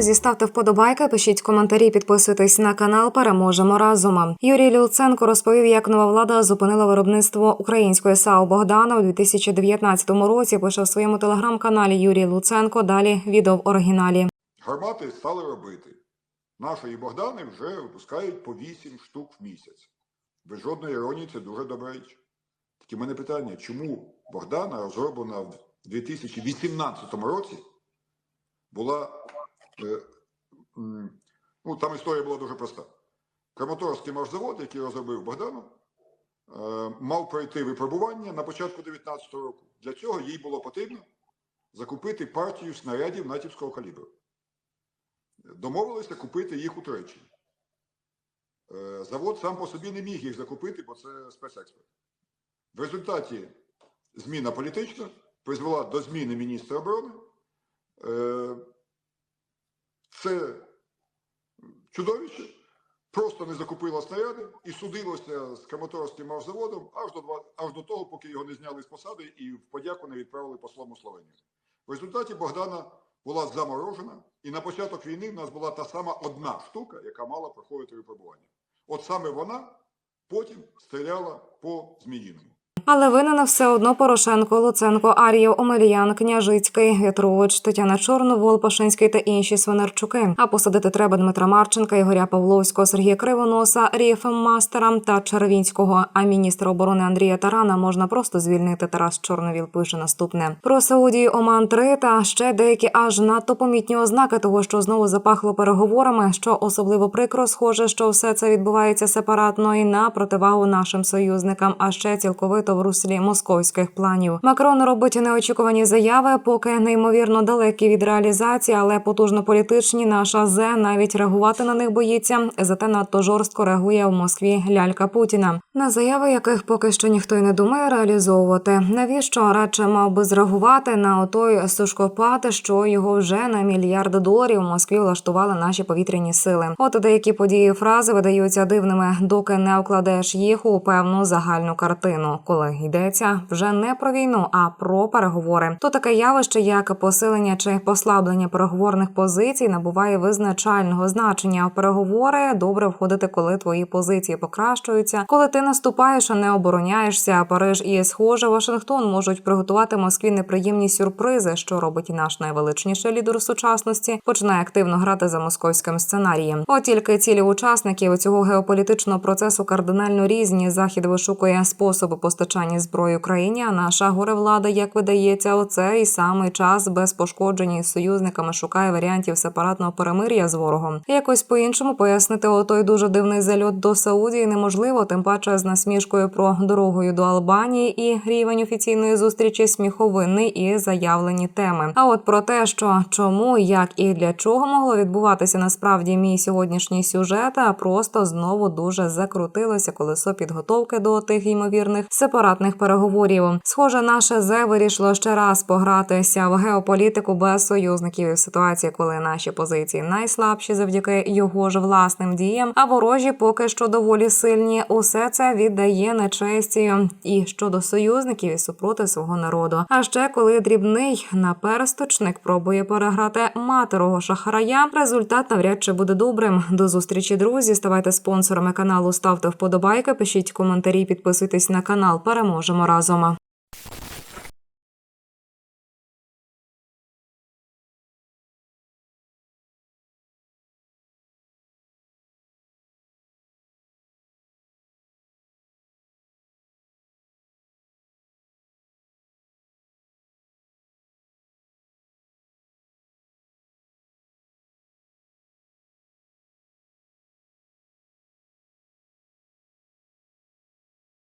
Друзі, ставте вподобайки, пишіть коментарі, підписуйтесь на канал. Переможемо разом. Юрій Люценко розповів, як нова влада зупинила виробництво української САУ Богдана у 2019 році. Пише в своєму телеграм-каналі Юрій Луценко. Далі відео в оригіналі. Гармати стали робити. Нашої Богдани вже випускають по 8 штук в місяць. Без жодної іронії це дуже добра річ. В мене питання, чому Богдана розроблена в 2018 році була. Е, ну, там історія була дуже проста. Краматорський маршзавод, який розробив Богдану, е, мав пройти випробування на початку 2019 року. Для цього їй було потрібно закупити партію снарядів натівського калібру домовилися купити їх у Туреччині. Е, Завод сам по собі не міг їх закупити, бо це спецекспорт. В результаті зміна політична призвела до зміни міністра оборони. Це чудовище просто не закупило снаряди і судилося з Краматорським маршзаводом аж до, аж до того, поки його не зняли з посади і в подяку не відправили послом у Словенію. В результаті Богдана була заморожена, і на початок війни в нас була та сама одна штука, яка мала проходити випробування. От саме вона потім стріляла по Зміїному. Але винен все одно Порошенко, Луценко, Ар'єв, Омельян, Княжицький, В'ятрович, Тетяна Чорновол, Пашинський та інші Свинарчуки. А посадити треба Дмитра Марченка, Ігоря Павловського, Сергія Кривоноса, Ріфем Мастера та Червінського. А міністра оборони Андрія Тарана можна просто звільнити. Тарас Чорновіл пише наступне про Саудію Оман 3 та ще деякі аж надто помітні ознаки того, що знову запахло переговорами. Що особливо прикро, схоже, що все це відбувається сепаратно і на противагу нашим союзникам, а ще цілковито в руслі московських планів. Макрон робить неочікувані заяви, поки неймовірно далекі від реалізації, але потужно політичні. Наша зе навіть реагувати на них боїться. Зате надто жорстко реагує в Москві лялька Путіна. На заяви, яких поки що ніхто й не думає реалізовувати. Навіщо радше мав би зреагувати на отой сушкопат, що його вже на мільярд доларів в Москві влаштували наші повітряні сили. От деякі події фрази видаються дивними, доки не вкладеш їх у певну загальну картину, коли йдеться вже не про війну, а про переговори. То таке явище, як посилення чи послаблення переговорних позицій, набуває визначального значення. Переговори добре входити, коли твої позиції покращуються, коли ти наступаєш, а не обороняєшся. Париж і схоже, Вашингтон можуть приготувати Москві неприємні сюрпризи, що робить наш найвеличніший лідер сучасності, починає активно грати за московським сценарієм. От тільки цілі учасників цього геополітичного процесу кардинально різні. Захід вишукує способи постачання зброї Україні. А наша горевлада, як видається, у цей самий час без пошкодження із союзниками шукає варіантів сепаратного перемир'я з ворогом. Якось по-іншому пояснити отой дуже дивний зальот до Саудії неможливо, тим паче з насмішкою про дорогою до Албанії і рівень офіційної зустрічі сміховинний і заявлені теми. А от про те, що чому, як і для чого могло відбуватися насправді мій сьогоднішній сюжет, а просто знову дуже закрутилося колесо підготовки до тих ймовірних сепаратних переговорів. Схоже, наше зе вирішило ще раз погратися в геополітику без союзників в ситуації, коли наші позиції найслабші завдяки його ж власним діям, а ворожі поки що доволі сильні. Усе це віддає нечестію і щодо союзників і супроти свого народу. А ще коли дрібний наперсточник пробує переграти матерого шахрая, результат навряд чи буде добрим. До зустрічі, друзі. Ставайте спонсорами каналу, ставте вподобайки, пишіть коментарі, підписуйтесь на канал. Переможемо разом.